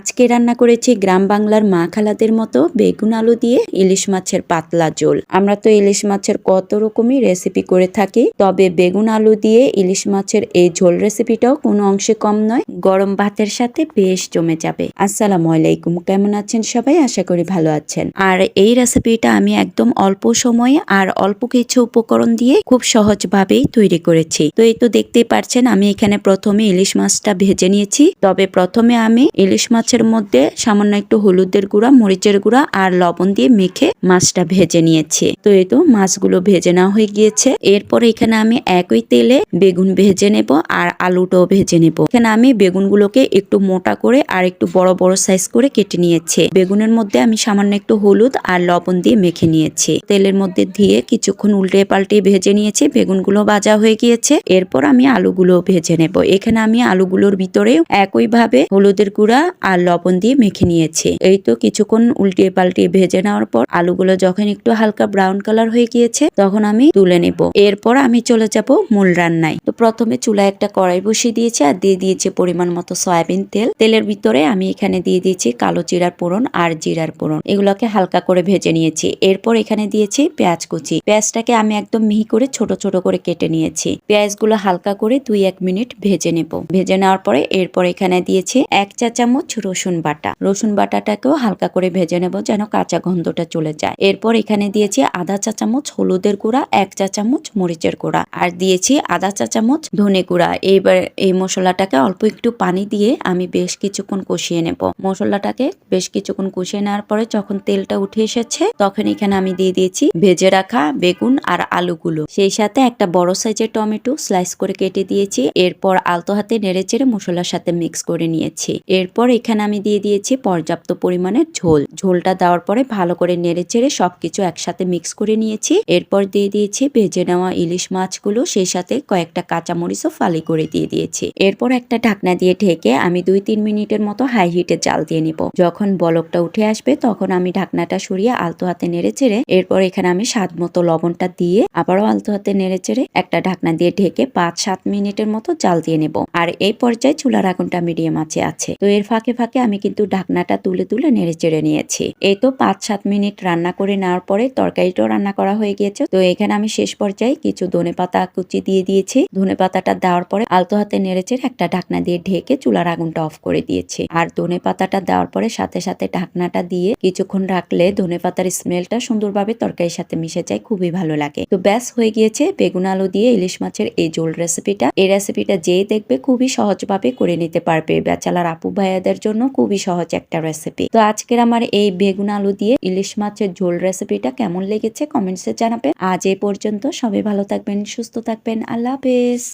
আজকে রান্না করেছি গ্রাম বাংলার মা খালাদের মতো বেগুন আলু দিয়ে ইলিশ মাছের পাতলা ঝোল। আমরা তো ইলিশ মাছের কত রকমই রেসিপি করে থাকি, তবে বেগুন আলু দিয়ে ইলিশ মাছের এই ঝোল রেসিপিটাও কোনো অংশে কম নয়, গরম ভাতের সাথে বেশ জমে যাবে। আসসালামু আলাইকুম, কেমন আছেন সবাই? আশা করি ভালো আছেন। আর এই রেসিপিটা আমি একদম অল্প সময়ে আর অল্প কিছু উপকরণ দিয়ে খুব সহজভাবেই তৈরি করেছি। তো এই তো দেখতেই পারছেন, আমি এখানে প্রথমে ইলিশ মাছটা ভেজে নিয়েছি। তবে প্রথমে আমি ইলিশ মাছের মধ্যে সামান্য একটু হলুদের গুঁড়া, মরিচের গুঁড়া আর লবণ দিয়ে মেখে মাছটা ভেজে নিয়েছি। তো এই তো মাছগুলো ভেজে নেওয়া হয়ে গিয়েছে। এরপর এখানে আমি একই তেলে বেগুন ভেজে নেব আর আলুটাও ভেজে নেব। এখানে আমি বেগুনগুলোকে একটু মোটা করে আর একটু বড় বড় সাইজ করে কেটে নিয়েছি। বেগুনের মধ্যে আমি সামান্য একটু হলুদ আর লবণ দিয়ে মেখে নিয়েছি। তেলের মধ্যে দিয়ে কিছুক্ষণ উল্টে পাল্টে ভেজে নিয়েছি। বেগুনগুলো ভাজা হয়ে গিয়েছে। এরপর আমি আলুগুলো ভেজে নেব। এখানে আমি আলুগুলোর ভিতরে একইভাবে হলুদের গুঁড়া আর লবণ দিয়ে মেখে নিয়েছি। এই তো কিছুক্ষণ উল্টে পাল্টে ভেজে নেওয়ার পর আলুগুলো যখন একটু হালকা ব্রাউন কালার হয়ে গিয়েছে, তখন আমি তুলে নেব। এরপর আমি চলে যাব মূল রান্নায়। তো প্রথমে চুলায় একটা কড়াই বসিয়ে দিয়েছি আর দিয়ে দিয়েছি পরিমাণ মতো সয়াবিন তেল। তেলের ভিতরে আমি এখানে দিয়ে দিয়েছি কালো জিরার পোড়ন আর জিরার পোড়ন এগুলোকে হালকা করে ভেজে নিয়েছি। এরপর এখানে দিয়েছি পেঁয়াজ কুচি। পেঁয়াজটাকে আমি একদম মিহি করে ছোট ছোট করে কেটে নিয়েছি। পেঁয়াজগুলো হালকা করে দুই এক মিনিট ভেজে নেব। ভেজে নেওয়ার পরে এরপর এখানে দিয়েছি এক চা চামচ রসুন বাটা। রসুন বাটাটাকেও হালকা করে ভেজে নেব যেন কাঁচা গন্ধটা চলে যায়। এরপর এখানে দিয়েছি আধা চা চামচ হলুদের গুঁড়া, এক চা চামচ মরিচের গুঁড়া আর দিয়েছি আধা চা চামচ ধনে গুঁড়া। এইবার এই মশলাটাকে অল্প একটু পানি দিয়ে আমি বেশ কিছুক্ষণ কষিয়ে নেব। মশলাটাকে বেশ কিছুক্ষণ কষিয়ে নেওয়ার পরে যখন তেলটা উঠে এসেছে, তখন এখানে আমি দিয়ে দিয়েছি ভেজে রাখা বেগুন আর আলুগুলো। সেই সাথে একটা বড় সাইজের টমেটো স্লাইস করে কেটে দিয়েছি। এরপর আলতো হাতে নেড়ে চেড়ে মশলার সাথে মিক্স করে নিয়েছি। এরপর এখানে আমি দিয়ে দিয়েছি পর্যাপ্ত পরিমাণের ঝোল। ঝোলটা দেওয়ার পরে ভালো করে নেড়ে চেড়ে সবকিছু একসাথে মিক্স করে নিয়েছি। এরপর দিয়ে দিয়েছি ভেজে নেওয়া ইলিশ মাছগুলো, সেই সাথে কয়েকটা কাঁচামরিচও ফালি করে দিয়ে দিয়েছি। এরপর একটা ঢাকনা দিয়ে ঢেকে আমি দুই তিন মিনিটের মতো হাই হিটে জাল দিয়ে নিব। যখন বলকটা উঠে আসবে তখন আমি ঢাকনাটা সরিয়ে আলতো হাতে নেড়ে চেড়ে, এরপর এখানে আমি স্বাদ মতো লবণটা দিয়ে আবারও আলতো হাতে নেড়ে চেড়ে একটা ঢাকনা দিয়ে ঢেকে পাঁচ সাত মিনিটের মতো জাল দিয়ে নেব। আর এই পর্যায়ে চুলার আগুনটা মিডিয়াম আছে আছে। তো এর ফাঁকে ফাঁকে আমি কিন্তু ঢাকনাটা তুলে তুলে নেড়ে চেড়ে নিয়েছি। এই তো পাঁচ সাত মিনিট রান্না করে নেওয়ার পরে তরকারিটাও রান্না করা হয়ে গিয়েছে। তো এখানে আমি শেষ পর্যায়ে কিছু ধনে পাতা কুচি দিয়ে দিয়েছি। ধনে পাতাটা দেওয়ার পরে আলতো হাতে নেড়ে চেড়ে একটা ঢাকনা দিয়ে ঢেকে চুলার আগুনটা অফ করে দিয়েছি। আর ধনে পাতাটা দেওয়ার পরে সাথে সাথে ঢাকনাটা দিয়ে কিছুক্ষণ রাখলে ধনে পাতার স্মেলটা সুন্দরভাবে তরকারির সাথে মিশে যায়, খুবই ভালো লাগে। তো ব্যাস, হয়ে গিয়েছে বেগুন আলু দিয়ে ইলিশ মাছের এই জোল রেসিপিটা এই রেসিপিটা যেই দেখবে খুবই সহজভাবে করে নিতে পারবে। বেচালার আপু ভাইয়াদের জন্য খুবই সহজ একটা রেসিপি তো আজকের আমার এই বেগুন আলু দিয়ে ইলিশ মাছের ঝোল রেসিপিটা কেমন লেগেছে কমেন্টসে জানাবেন। আজ এ পর্যন্ত সবাই ভালো থাকবেন, সুস্থ থাকবেন। আল্লাহ হাফেজ।